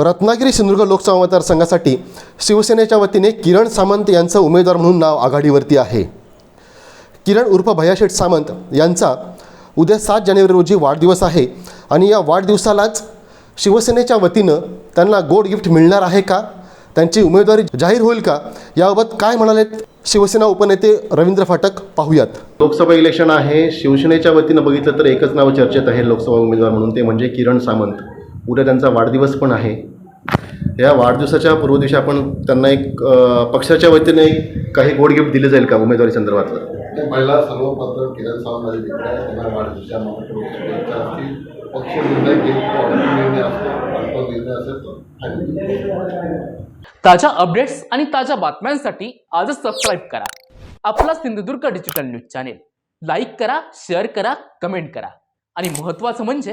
रत्नागिरी सिंधुदुर्ग लोकसभा मतदारसंघासाठी शिवसेनेच्या वतीने किरण सामंत यांचं उमेदवार म्हणून नाव आघाडीवरती आहे. किरण उर्फ भैयाशेठ सामंत यांचा उद्या सात जानेवारी रोजी वाढदिवस आहे आणि या वाढदिवसालाच शिवसेनेच्या वतीनं त्यांना गोड गिफ्ट मिळणार आहे का? त्यांची उमेदवारी जाहीर होईल का? याबाबत काय म्हणालेत शिवसेना उपनेते रवींद्र फाटक? पाहूयात. लोकसभा इलेक्शन आहे. शिवसेनेच्या वतीनं बघितलं तर एकच नाव चर्चेत आहे लोकसभा उमेदवार म्हणून. ते म्हणजे किरण सामंत. उद्या त्यांचा वाढदिवस पण आहे. या वाढदिवसाच्या पूर्वदिवशी आपण त्यांना एक पक्षाच्या वतीने एक काही गोड गिफ्ट दिले जाईल का उमेदवारी संदर्भातलं? ते महिला किरण सावंत मित्र आहे. त्यांना वाढदिवसाच्या पक्ष निर्णय निर्णय निर्णय असेल ताज्या अपडेट्स आणि ताज्या बातम्यांसाठी आजच सबस्क्राईब करा. आपला Sindhudurg digital news channel like करा शेअर करा कमेंट करा. आणि महत्त्वाचं म्हणजे